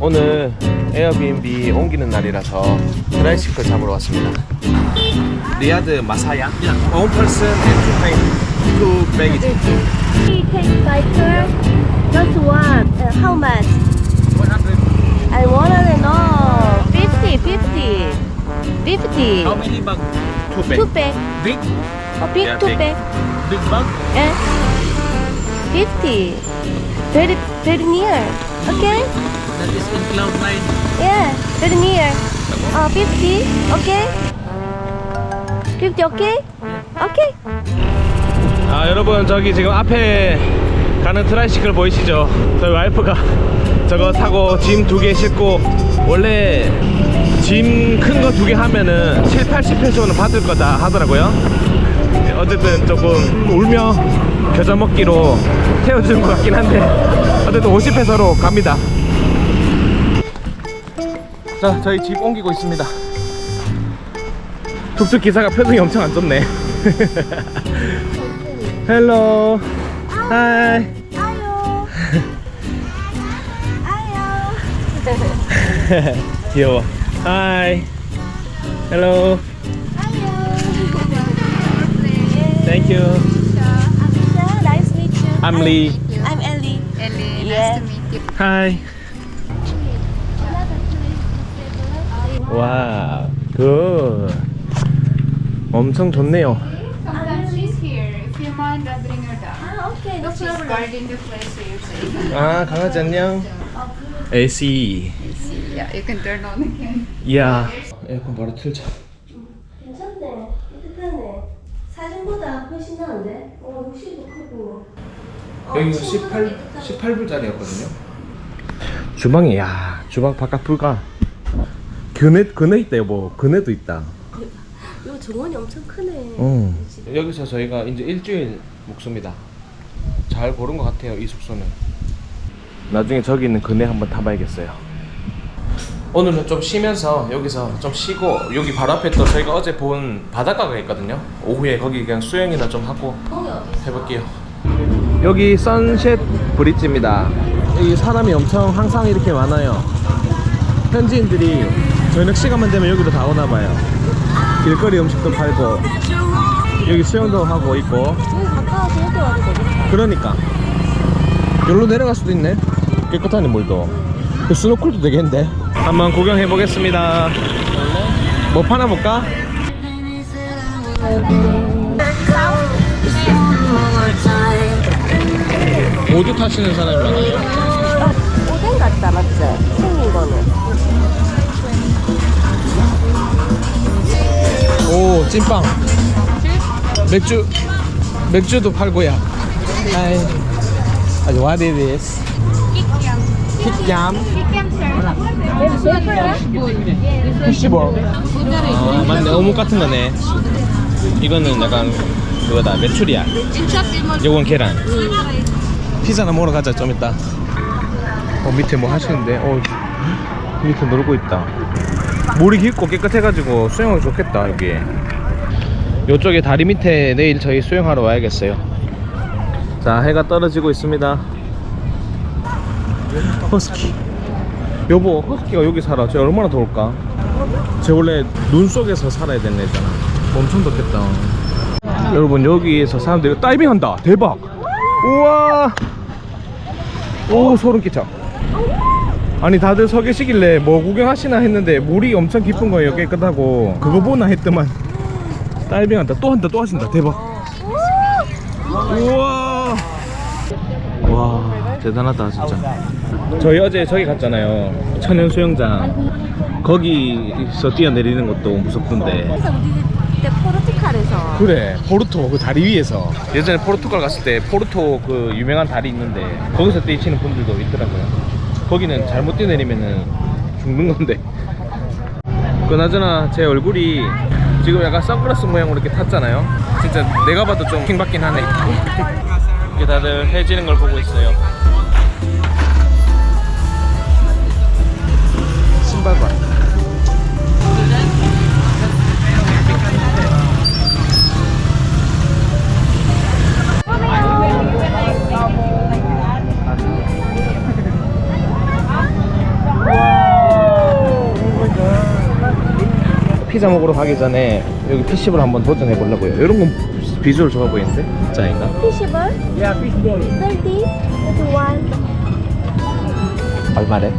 오늘 에어비앤비 옮기는 날이라서 트라이시클 잡으러 왔습니다. 리아드 마사야. One person and two pain. Two baggage. He takes biker, just one. Uh, how much? 100. I wanna know. 50, 50. 50. How many bag? Two bag. Two bag. Big? A big Yeah, two big. bag. Big bag? Eh? 50. Very, very near. Okay? That is in cloud nine. Yeah, very near. Uh, 50. Okay? 50, okay? Okay. 아 여러분 저기 지금 앞에 가는 트라이시클 보이시죠? 저희 와이프가 저거 타고 짐 두 개 싣고 원래 짐 큰 거 두 개 하면은 7, 80페소는 받을 거다 하더라고요 어쨌든 조금 울며 겨자 먹기로 태워주는 것 같긴 한데 어쨌든 50페소로 갑니다 자 저희 집 옮기고 있습니다 툭툭 기사가 표정이 엄청 안 좋네 헬로 하이. 귀여워 하이 헬로 땡큐 Amanda, nice to meet you. I'm Lee I'm Ellie. Ellie, Yeah. nice to meet you. 하 와우 굿 엄청 좋네요 Sometimes she's here. If you mind, I'll bring her down. Ah, okay, no She's problem. guarding the place so you're safe. 아 강아지 안녕 AC Yeah, you can turn on again. 이야 에어컨 바로 틀자 괜찮네. 깨끗하네. 사진보다 훨씬 나은데? 어, 욕실도 크고. 어, 여기가 친구들이 18, 깨끗하고. 18불짜리였거든요 주방이 야 주방 바깥 불가 그네 그네 있다 여보 그네도 있다 이거 정원이 엄청 크네. 응. 여기서 저희가 이제 일주일 묵습니다. 잘 고른 것 같아요 이 숙소는. 나중에 저기 있는 그네 한번 타봐야겠어요. 오늘은 좀 쉬면서 여기서 좀 쉬고 여기 바로 앞에 또 저희가 어제 본 바닷가가 있거든요. 오후에 거기 그냥 수영이나 좀 하고 공이 어디 있어? 해볼게요. 여기 선셋 브릿지입니다. 여기 사람이 엄청 항상 이렇게 많아요. 현지인들이 저녁 시간만 되면 여기로 다 오나 봐요. 길거리 음식도 팔고 여기 수영도 하고 있고 여기 가까워서 여기 와도 되겠다. 그러니까 여기로 내려갈 수도 있네. 깨끗하네 물도. 그 스노클도 되겠는데. 한번 구경해 보겠습니다. 뭐 파나 볼까? 보드 타시는 사람이 많아요. 어, 오뎅 같다, 맞지? 생긴 거는. 오 찐빵. 맥주 맥주도 팔고야. 하이. 아주 what is. This? 킥얌 푸시볼 아 맞네. 어묵 같은 거네. 이거는 약간 그거다. 메추리알. 요건 계란. 피자나 먹으러 가자. 좀 이따. 어 밑에 뭐 하시는데? 어 밑에 놀고 있다 물이 깊고 깨끗해가지고 수영하기 좋겠다 여기 요쪽에 다리 밑에 내일 저희 수영하러 와야겠어요. 자 해가 떨어지고 있습니다. 허스키. 여보 허스키가 여기 살아. 쟤 얼마나 더울까? 쟤 원래 눈 속에서 살아야 되는 애잖아. 엄청 덥겠다. 여러분 여기에서 사람들이 다이빙 한다. 대박. 우와. 오 소름 끼쳐 아니 다들 서 계시길래 뭐 구경하시나 했는데 물이 엄청 깊은 거예요 깨끗하고. 그거 보나 했더만. 다이빙 한다 또 한다 또 하신다. 대박. 우와. 와 대단하다 진짜. 저희 어제 저기 갔잖아요. 천연 수영장. 거기서 뛰어내리는 것도 무섭던데. 그래서 우리 그때 포르투갈에서. 그래 포르토 그 다리 위에서. 예전에 포르투갈 갔을 때 포르토 그 유명한 다리 있는데 거기서 뛰시는 분들도 있더라고요 거기는 잘못 뛰어내리면은 죽는 건데. 그나저나 제 얼굴이 지금 약간 선글라스 모양으로 이렇게 탔잖아요. 진짜 내가 봐도 좀 킹받긴 하네. 이게 다들 해지는 걸 보고 있어요. 신발 봐 피자 먹으러 가기 전에 여기 피시볼 한번 도전해 보려고요. 이런 건 비주얼 좋아 보이는데? 진짜인가? Fishable? Yeah, fish ball. 30 to 1 얼마래?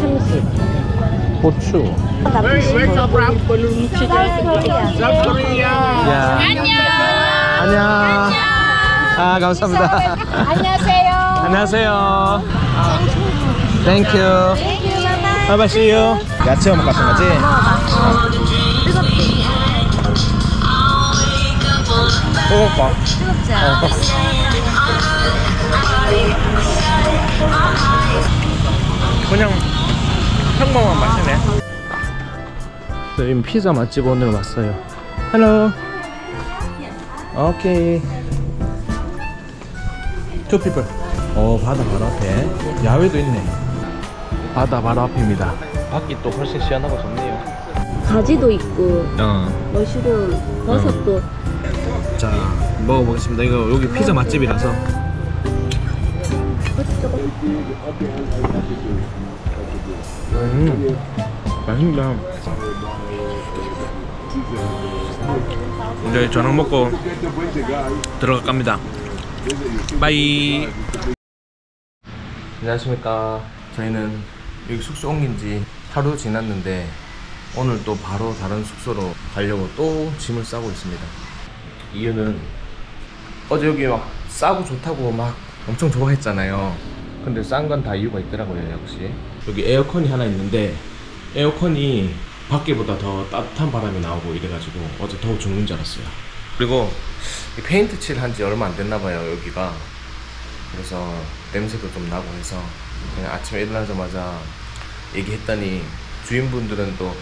30 고추. 다 fishable South Korea South Korea. 야. 안녕. 아 감사합니다. 안녕하세요 안녕하세요. 아, 땡큐. Thank you bye bye 바이바이 see you. 야채 오목 같은 거지? 뜨겁지? 먹어봐. 뜨겁지? 그냥 평범한 맛이네. 저희 피자 맛집 오늘 왔어요. 헬로. 오케이. Two people. 어 바다 바로 앞에 야외도 있네. 바다 바로 앞입니다. 밖이 또 훨씬 시원하고 좋네요. 가지도 있고 어. 머쉬룸 버섯도 자 먹어보겠습니다. 이거 여기 피자 맛집이라서. 음 맛있다. 이제 저녁 먹고 들어갈 겁니다. 바이. 안녕하십니까. 저희는 여기 숙소 옮긴 지 하루 지났는데 오늘 또 바로 다른 숙소로 가려고 또 짐을 싸고 있습니다. 이유는 어제 여기 막 싸고 좋다고 막 엄청 좋아했잖아요. 근데 싼 건 다 이유가 있더라고요, 역시. 여기 에어컨이 하나 있는데 에어컨이 밖에보다 더 따뜻한 바람이 나오고 이래가지고 어제 더워 죽는 줄 알았어요. 그리고 이 페인트 칠 한 지 얼마 안 됐나 봐요, 여기가. 그래서 냄새도 좀 나고 해서 그냥 아침에 일어나자마자 얘기했더니 주인분들은 또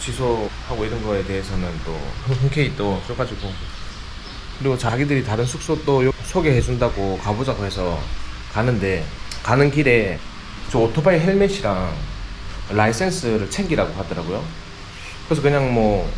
취소하고 이런 거에 대해서는 또 흔쾌히 또 써가지고 그리고 자기들이 다른 숙소 또 요- 소개해준다고 가보자고 해서 가는데 가는 길에 저 오토바이 헬멧이랑 라이센스를 챙기라고 하더라고요. 그래서 그냥 뭐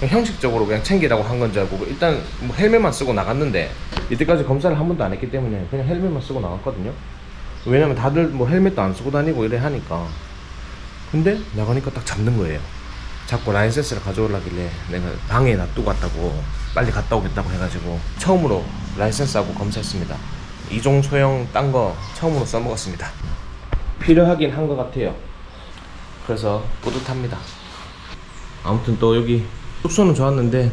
그냥 형식적으로 그냥 챙기라고 한 건 줄 알고 일단 뭐 헬멧만 쓰고 나갔는데 이때까지 검사를 한 번도 안 했기 때문에 그냥 헬멧만 쓰고 나갔거든요. 왜냐면 다들 뭐 헬멧도 안 쓰고 다니고 이래 하니까 근데 나가니까 딱 잡는 거예요. 자꾸 라이센스를 가져오려길래 내가 방에 놔두고 왔다고 빨리 갔다 오겠다고 해가지고 처음으로 라이센스하고 검사했습니다. 이종 소형 딴 거 처음으로 써먹었습니다. 필요하긴 한 것 같아요. 그래서 뿌듯합니다. 아무튼 또 여기 숙소는 좋았는데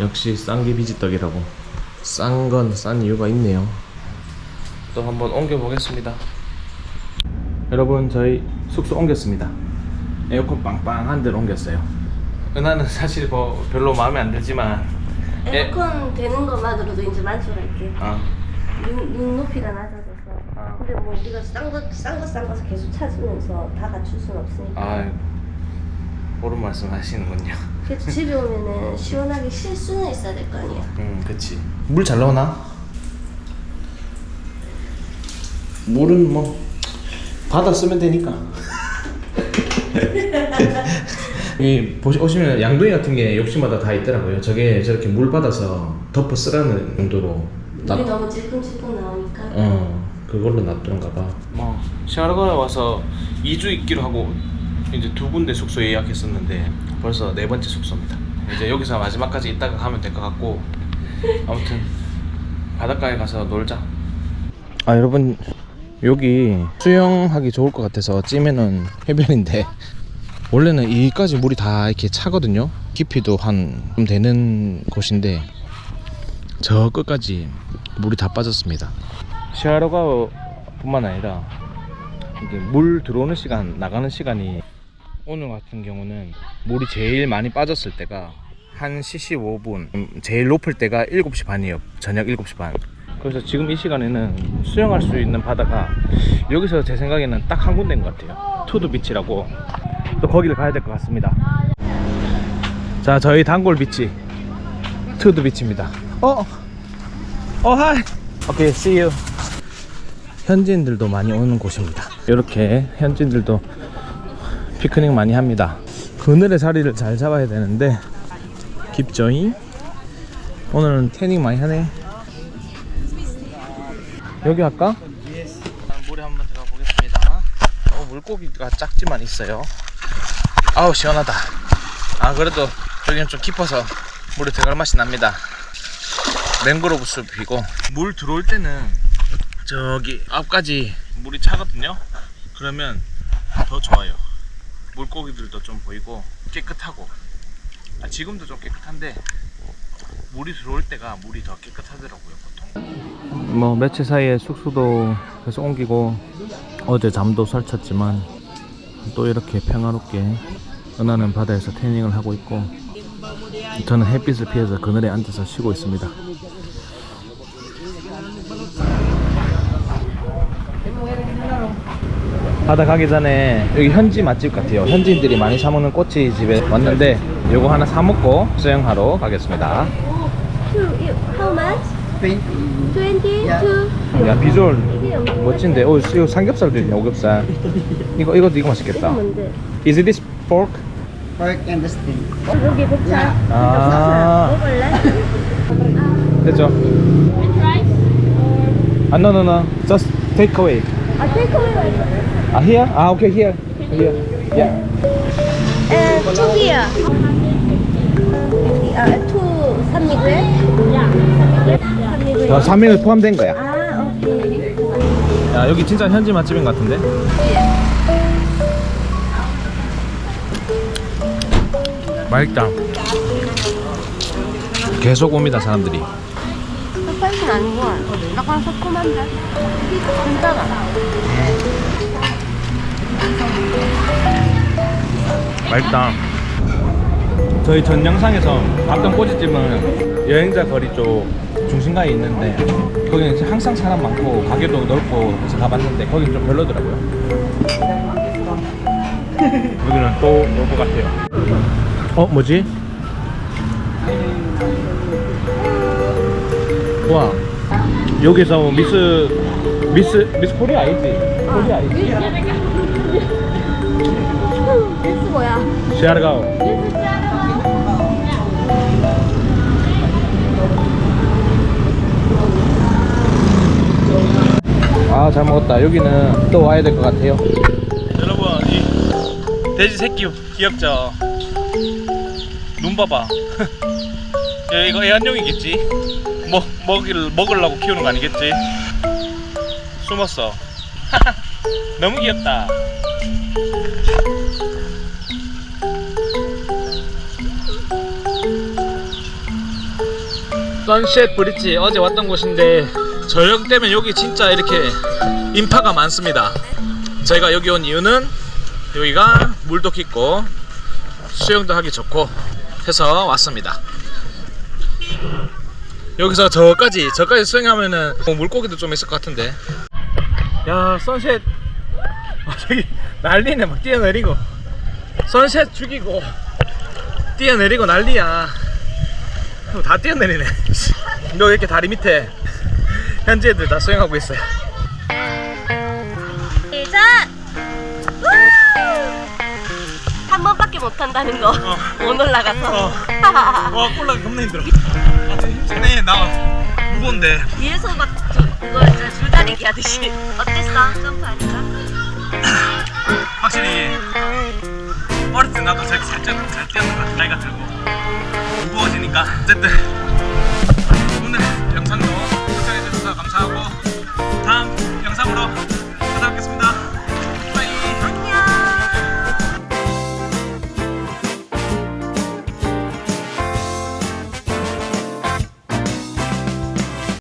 역시 싼 게 비지떡이라고 싼 건 싼 이유가 있네요. 또 한번 옮겨 보겠습니다. 여러분 저희 숙소 옮겼습니다. 에어컨 빵빵한 데로 옮겼어요. 은하는 사실 뭐 별로 마음에 안 들지만 에- 에어컨 되는 것만으로도 이제 만족할게 아, 눈, 눈 높이가 낮아져서 아. 근데 뭐 우리가 싼거싼거싼 거서 계속 찾으면서 다 갖출 순 없으니까 아 옳은 말씀 하시는군요. 그래도 집에 오면은 시원하게 쉴 수는 있어야 될 거 아니야 음, 그치. 물 잘 나오나? 물은 뭐 받아 쓰면 되니까. 이 보시 오시면 양동이 같은 게 욕실마다 다 있더라고요. 저게 저렇게 물 받아서 덮어 쓰라는 용도로. 물이 너무 찔끔찔끔 나오니까 어 그걸로 놔두는가 봐. 뭐 샤르가에 와서 2주 있기로 하고 이제 두 군데 숙소 예약했었는데 벌써 네 번째 숙소입니다. 이제 여기서 마지막까지 있다가 가면 될 것 같고 아무튼 바닷가에 가서 놀자. 아 여러분 여기 수영하기 좋을 것 같아서 찜에는 해변인데 원래는 여기까지 물이 다 이렇게 차거든요. 깊이도 한 좀 되는 곳인데 저 끝까지 물이 다 빠졌습니다. 시아로가 뿐만 아니라 이게 물 들어오는 시간, 나가는 시간이 오늘 같은 경우는 물이 제일 많이 빠졌을 때가 1시 15분, 음, 제일 높을 때가 7시 반이에요. 저녁 7시 반. 그래서 지금 이 시간에는 수영할 수 있는 바다가 여기서 제 생각에는 딱 한 군데인 것 같아요. 투두 비치라고 또 거기를 가야 될 것 같습니다. 자, 저희 단골 비치 투두 비치입니다. 어, 어, 하이. 오케이, see you. 현지인들도 많이 오는 곳입니다. 이렇게 현지인들도 피크닉 많이 합니다. 그늘의 자리를 잘 잡아야 되는데 깊죠잉? 오늘은 태닝 많이 하네. 여기 할까? 물에 한번 들어가 보겠습니다. 어, 물고기가 작지만 있어요. 아우 시원하다. 아 그래도 여기는 좀 깊어서 물이 들어갈 맛이 납니다 맹그로브 숲이고 물 들어올 때는 저기 앞까지 물이 차거든요 그러면 더 좋아요 물고기들도 좀 보이고 깨끗하고 아, 지금도 좀 깨끗한데 물이 들어올 때가 물이 더 깨끗하더라고요 보통 뭐 며칠 사이에 숙소도 계속 옮기고 어제 잠도 설쳤지만 또 이렇게 평화롭게 은하는 바다에서 태닝을 하고 있고 저는 햇빛을 피해서 그늘에 앉아서 쉬고 있습니다. 바다 가기 전에 여기 현지 맛집 같아요. 현지인들이 많이 사먹는 꼬치 집에 왔는데 요거 하나 사먹고 수영하러 가겠습니다. How much? 20? Two? 야 비주얼 멋진데 어 이거 삼겹살도 있네 오겹살 이거 이것도 이거 맛있겠다 뭔데? Is this pork? pork and the steak. 여기 복차. 아. 먹을래? 됐죠? 아 no no no just take away 아, 테이크어웨이 말고. 아 here? 아 okay here here yeah And two here. 아, two 삼미글? 삼미글. 어, 3인을 포함된 거야 아, 오케이. 야 여기 진짜 현지 맛집인 것 같은데 맛있다 계속 옵니다 사람들이 스파이스는 아닌 거 약간 새콤한데? 괜찮아. 맛있다 저희 전 영상에서 봤던 꼬지집은 여행자 거리 쪽 중심가에 있는데 거기는 이제 항상 사람 많고 가게도 넓고 해서 가봤는데 거기는 좀 별로더라고요 여기는 또 올 것 같아요 어 뭐지? 와 여기서 미스 미스 미스 코리아 아니지? 코리아 아니지? 밀스 뭐야? 시아르가오 아 잘 먹었다. 여기는 또 와야 될 것 같아요. 여러분 이 돼지 새끼 귀엽죠? 눈 봐봐. 야, 이거 애완용이겠지? 뭐 먹일 먹으려고 키우는 거 아니겠지? 숨었어. 너무 귀엽다. 선셋 브릿지 어제 왔던 곳인데 저녁 때면 여기 진짜 이렇게 인파가 많습니다. 저희가 여기 온 이유는 여기가 물도 깊고 수영도 하기 좋고 해서 왔습니다. 여기서 저까지 저까지 수영하면은 뭐 물고기도 좀 있을 것 같은데. 야 선셋 아, 저기 난리네 막 뛰어내리고 선셋 죽이고 뛰어내리고 난리야. 어, 다 뛰어내리네. 너 이렇게 다리 밑에 현재 애들 다 수행하고 있어요. 시작! 한 번밖에 못 한다는 거. 어. 못 올라가서. 어. 어 와 꼴라기 겁나 힘들어. 힘드네 나 무거운데. 위에서 막 그거 줄다리기 하듯이. 어땠어? 점프하니까? 확실히 어릴 때 나도 잘, 잘, 잘 뛰었던 것 같아 나이가 들고 무거워지니까 어쨌든